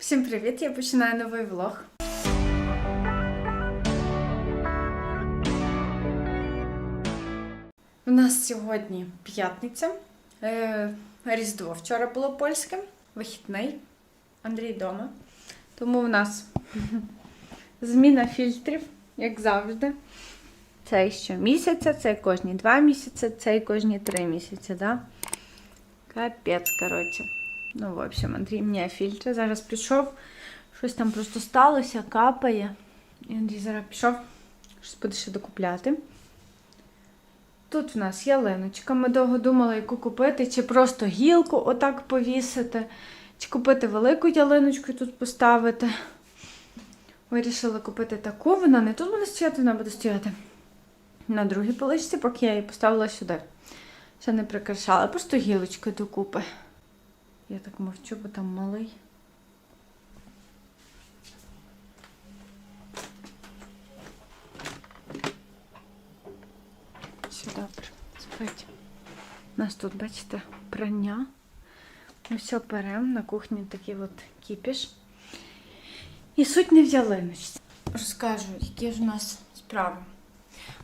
Всім привіт! Я починаю новий влог. У нас сьогодні п'ятниця. Е, Різдво вчора було польське, вихідний. Андрій вдома. Тому в нас зміна фільтрів, як завжди. Цей щомісяця, цей кожні два місяці, цей кожні три місяці, да? Капець, коротше. Ну, в общем, Андрій міняє фільтри. Зараз пішов, щось там просто сталося, капає. І Андрій зараз пішов, щось буде ще докупляти. Тут в нас ялиночка. Ми довго думали, яку купити, чи просто гілку отак повісити, чи купити велику ялиночку і тут поставити. Вирішили купити таку, вона не тут буде стояти, вона буде стояти на другій поличці, поки я її поставила сюди. Ще не прикрашала, просто гілочки докупи. Я так мовчу, бо там малий. Все добре, спить. У нас тут, бачите, прання. Ми все беремо. На кухні такий от кіпіш. І суть не в ялиночці. Розкажу, які ж у нас справи.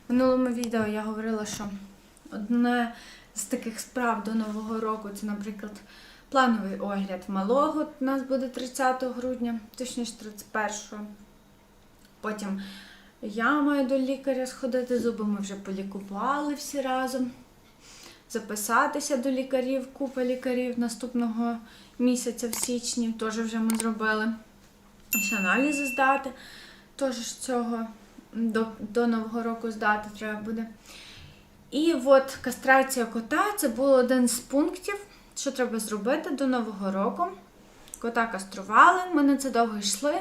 В минулому відео я говорила, що одне з таких справ до Нового року це, наприклад, плановий огляд малого. У нас буде 30 грудня, точніше 31-го. Потім я маю до лікаря сходити, зуби ми вже полікували всі разом. Записатися до лікарів, купа лікарів наступного місяця в січні, теж вже ми зробили. Ще аналізи здати. Теж цього до, до Нового року здати треба буде. І от кастрація кота це був один з пунктів, що треба зробити до Нового року. Кота кастрували, ми на це довго йшли.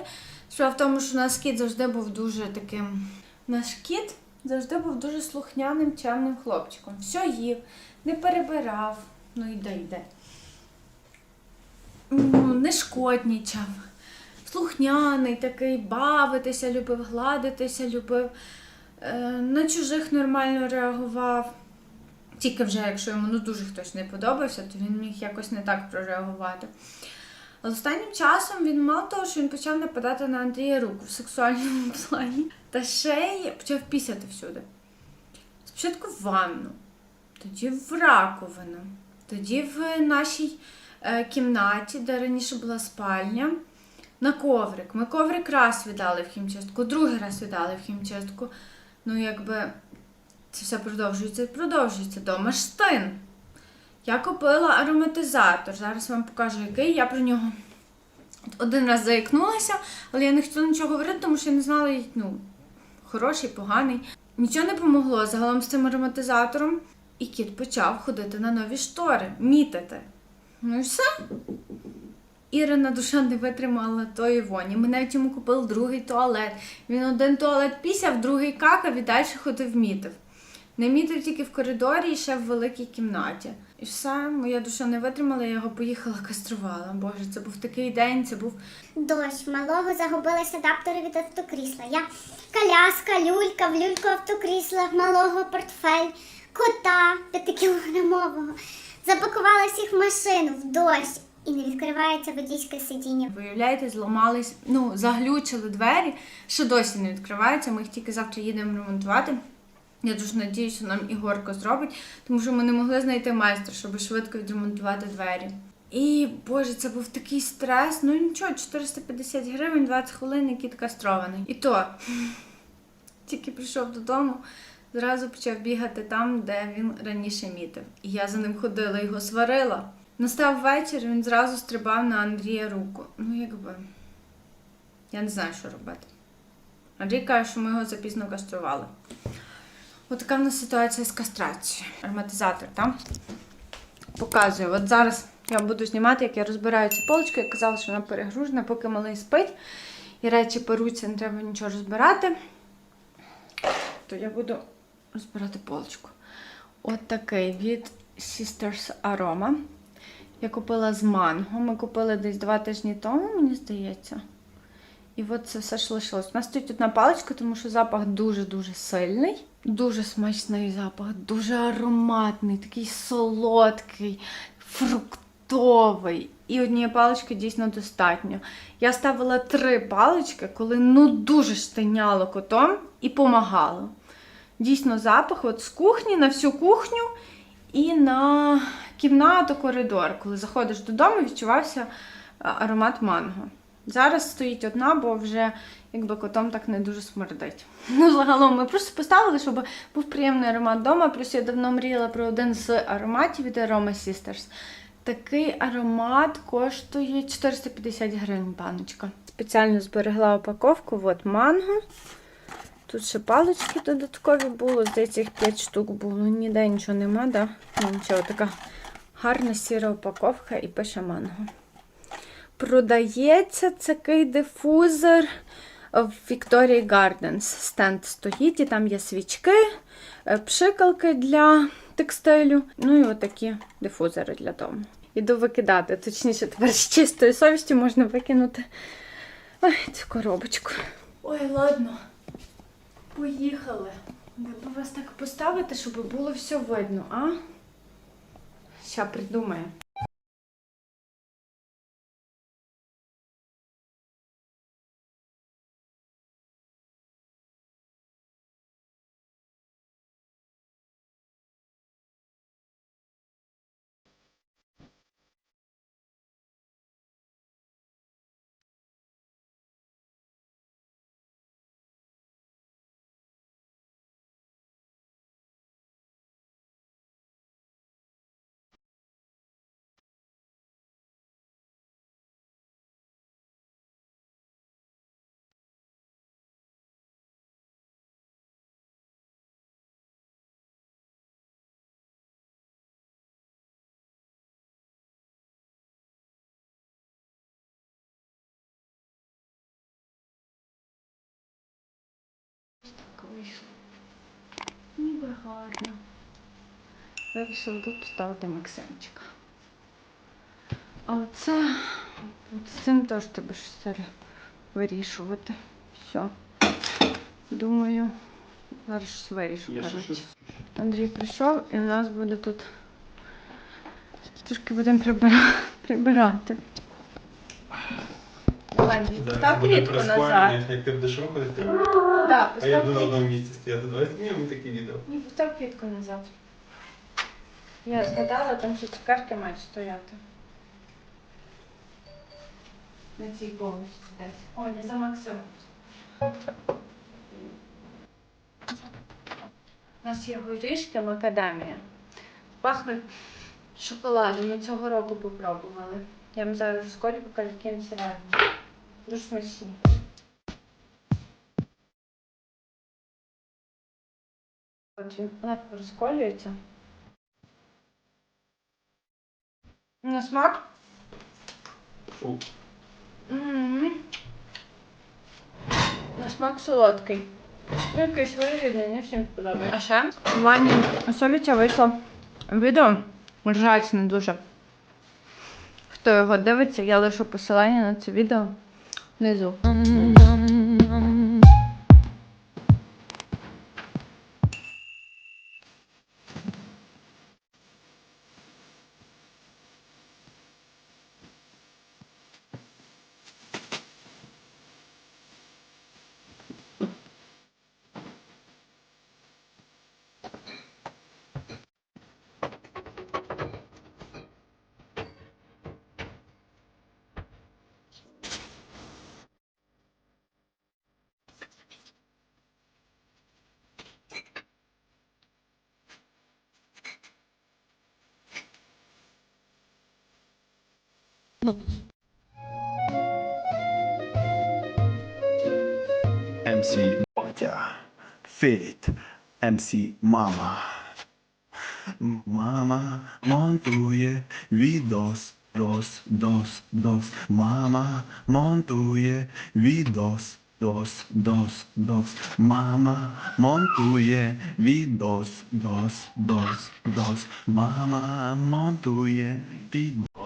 Справа в тому, що у нас кіт завжди був дуже таким. Наш кіт завжди був дуже слухняним, чемним хлопчиком. Все їв, не перебирав, ну йде, йде. Ну, Не шкоднічав. Слухняний такий, бавитися, любив, гладитися, любив. Е, на чужих нормально реагував. Тільки вже, якщо йому ну, дуже хтось не подобався, то він міг якось не так прореагувати. Але останнім часом він мало того, що він почав нападати на Андрія руку в сексуальному плані, та ще й почав пісяти всюди. Спочатку в ванну, тоді в раковину, тоді в нашій е, кімнаті, де раніше була спальня, на коврик. Ми коврик раз віддали в хімчистку, другий раз віддали в хімчистку. Ну, якби це все продовжується і продовжується. Дома штин. Я купила ароматизатор. Зараз вам покажу, який. Я про нього один раз заікнулася, але я не хотіла нічого говорити, тому що я не знала, ну, хороший, поганий. Нічого не помогло загалом з цим ароматизатором. І кіт почав ходити на нові штори, мітити. Ну і все. Ірина душа не витримала тої воні. Ми навіть йому купили другий туалет. Він один туалет пісяв, другий какав і далі ходив мітив. Не мітив тільки в коридорі і ще в великій кімнаті. І все, моя душа не витримала, я його поїхала каструвала. Боже, це був такий день, це був. Дощ, малого загубились адаптери від автокрісла. Я коляска, люлька, в люльку автокрісла, малого портфель, кота п'ятикілограмового. Запакувала всіх в машину в дощ і не відкривається водійське сидіння. Виявляєте, зламались, ну, заглючили двері, що досі не відкриваються. Ми їх тільки завтра їдемо ремонтувати. Я дуже надіюся, що нам Ігорко зробить, тому що ми не могли знайти майстра, щоб швидко відремонтувати двері. І боже, це був такий стрес. Ну нічого, 450 гривень, 20 хвилин, і кіт кастрований. І то тільки прийшов додому, зразу почав бігати там, де він раніше мітив. І я за ним ходила, його сварила. Настав вечір, він зразу стрибав на Андрія руку. Ну, якби. Я не знаю, що робити. Андрій каже, що ми його запізно кастрували. Отака в нас ситуація з кастрацією. Ароматизатор, там. Показую. От зараз я буду знімати, як я розбираю цю полочку. Я казала, що вона перегружена, поки малий спить. І речі перуться, не треба нічого розбирати. То я буду розбирати полочку. От такий від Sisters Aroma. Я купила з манго. Ми купили десь два тижні тому, мені здається. І от це все ж лишилось. У нас стоїть одна паличка, тому що запах дуже-дуже сильний. Дуже смачний запах, дуже ароматний, такий солодкий, фруктовий. і однієї палички дійсно достатньо. Я ставила три палички, коли ну дуже штиняло котом і помагало. Дійсно, запах от з кухні на всю кухню і на кімнату, коридор. Коли заходиш додому, відчувався аромат манго. Зараз стоїть одна, бо вже якби котом так не дуже смердить. Ну, загалом ми просто поставили, щоб був приємний аромат вдома. Плюс я давно мріяла про один з ароматів від Aroma Sisters. Такий аромат коштує 450 гривень баночка. Спеціально зберегла упаковку. От манго. Тут ще палички додаткові було, здається, їх 5 штук було. Ніде нічого нема, да? Нічого, така гарна сіра упаковка і пише манго. Продається такий дифузор в Victoria Gardens. Стенд стоїть, і там є свічки, е, пшикалки для текстилю, ну і отакі дифузори для дому. Іду викидати, точніше, тепер з чистою совістю можна викинути Ой, цю коробочку. Ой, ладно. Поїхали. Б вас так поставити, щоб було все видно, а? Ща придумаю. Вийшло. Ніби гарно. Вирішила тут поставити Максимчика. А оце з цим теж треба щось вирішувати. Все. Думаю, зараз щось вирішу. Щось? Андрій прийшов і у нас буде тут. Трошки будемо прибира... прибирати. Андрій, Зараз буде назад. як ти будеш рухати, Так, а я постав буду на клітку. одному місці стояти 20 днів, ми такі відео. Ні, постав квітку назад. Я згадала, там що цукерки мають стояти. На цій полості десь. О, не за Максимом. У нас є горішки макадамія. Пахне шоколадом. Ми цього року попробували. Я вам зараз розколю покажу, які він. Дуже смачні. От він легко розколюється. На смак? Фу. М. На смак солодкий. Ну, Якийсь виглядний, не всім сподобається. А ще в ванні Соліця вийшло відео. Ржачне дуже. Хто його дивиться, я лишу посилання на це відео 那种。嗯嗯 внизу. MC Ботя, Фіт, MC Мама. Мама монтує відос, дос, дос, дос. Мама монтує відос, дос, дос, дос. Мама монтує відос, дос, дос, дос. Мама монтує відос.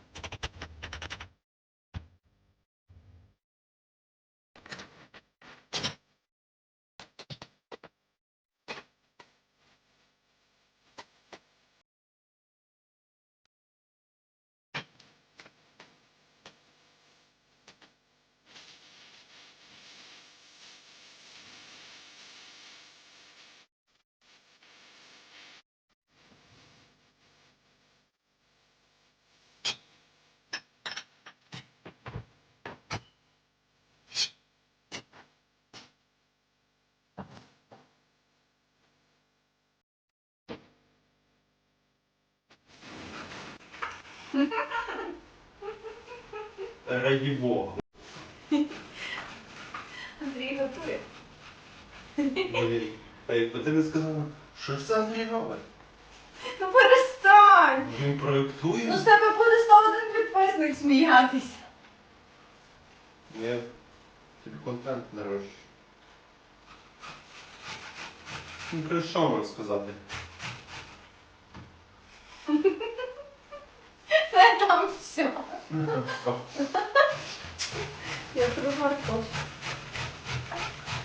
Раді Бога. Андрій готує. Блін. А якби ти не сказала, що ж це Андрій робить? Ну перестань! Він проєктує? Ну з тебе буде 101 підписник сміятися. Я тобі контент нарощу. Ну, про що можу сказати? Це там все. Я тру морковку.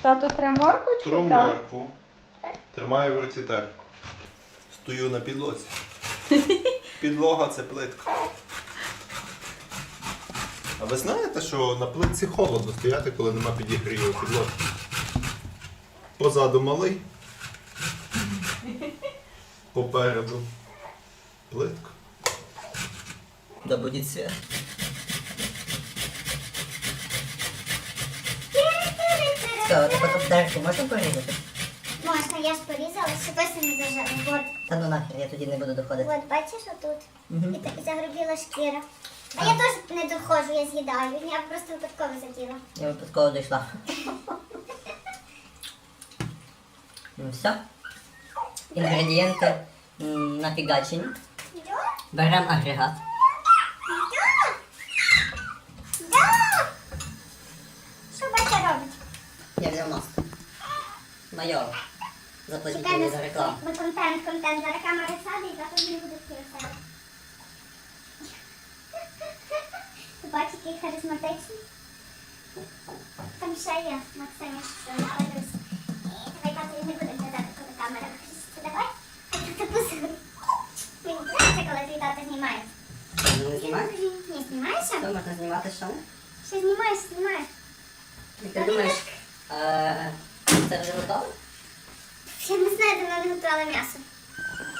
Тато треба морквочку? Тру Так. моркву. Тримаю в руці так. Стою на підлозі. Підлога це плитка. А ви знаєте, що на плитці холодно стояти, коли нема підігріву підлоги? Позаду малий. Попереду плитка. Да будет свет. Що, ти потім дерку можна порізати? Можна, я ж порізала, щоб ось не зажали. От, Та ну нахер, я тоді не буду доходити. от бачиш отут? Мгм. І так загрубіла шкіра. А я теж не доходжу, я з'їдаю. Я просто випадково заділа. Я випадково дійшла. Ну все. Інгредієнти м, нафігачені. Беремо агрегат. Що батя робить? Я взяв маску. Майор. Мені за рекламу. ми контент, контент. Зараз камера сяде і завтра не буде сяде. Ти бачиш, який харизматичний? Там ще є Максим, що не подивився. Давай тато не буде глядати, коли камера включиться. Давай. А ти. Мені подобається, коли твій тато знімає. Не знімаєш? Ні, знімаєш? Що можна знімати що? Ще знімаєш, знімаєш. І ти думаєш, це вже готово? Я не знаю, давно не готувала м'ясо.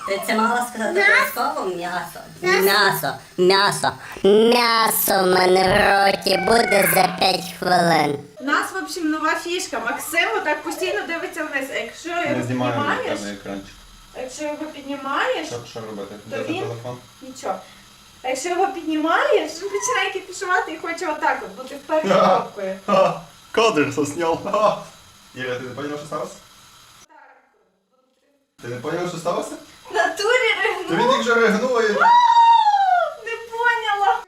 Ти це могла сказати М'ясо. обов'язково? М'ясо. М'ясо. М'ясо. М'ясо. В мене в роті буде за 5 хвилин. У нас, в общем, нова фішка. Максим отак постійно дивиться вниз. А якщо його піднімаєш, екранчик. якщо його піднімаєш, Що, що робити? Він- телефон? нічого. А якщо його піднімаєш, він починає кіпішувати і хоче отак от бути вперед кнопкою. Кадр засняв. Іра, ти не поняв, що сталося? Ти не поняв, що сталося? В натурі То він ригнув. тільки вже ригнув і... Не поняла.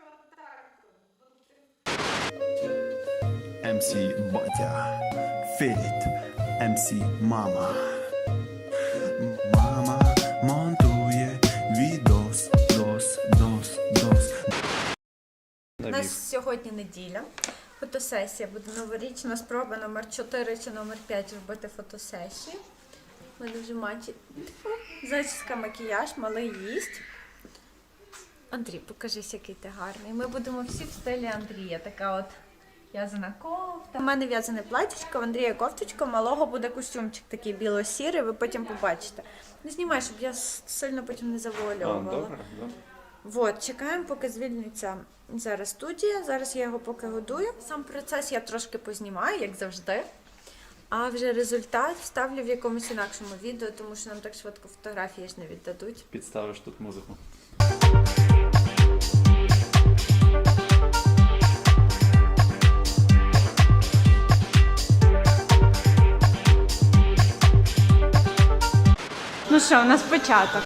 МС Батя, Фіт, МС Мама. Мама монтує відос, дос, дос, дос. У нас сьогодні неділя. Фотосесія буде новорічна спроба номер 4 чи номер 5 робити фотосесію. У мене вже маті. Зачіска, макіяж, малий їсть. Андрій, покажись, який ти гарний. Ми будемо всі в стилі Андрія. Така от в'язана кофта. У мене в'язане платічко, в Андрія кофточка, малого буде костюмчик такий біло-сірий, ви потім побачите. Не знімай, щоб я сильно потім не завуальовувала. Вот, чекаємо, поки звільниться зараз студія. Зараз я його поки годую. Сам процес я трошки познімаю, як завжди. А вже результат вставлю в якомусь інакшому відео, тому що нам так швидко фотографії ж не віддадуть. Підставиш тут музику. Ну що, у нас початок.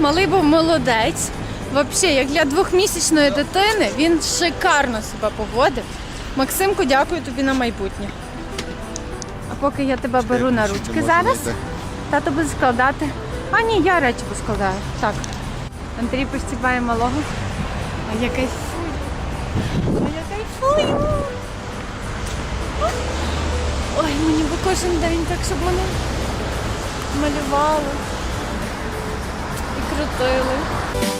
Малий був молодець. Взагалі, як для двохмісячної дитини, він шикарно себе поводив. Максимку, дякую тобі на майбутнє. А поки я тебе беру на ручки зараз, тато буде складати. А ні, я речі поскладаю. Так. Андрій постібає малого. А я кайфую. А я кайфую. Ой, мені би кожен день так, щоб мене малювали і крутили.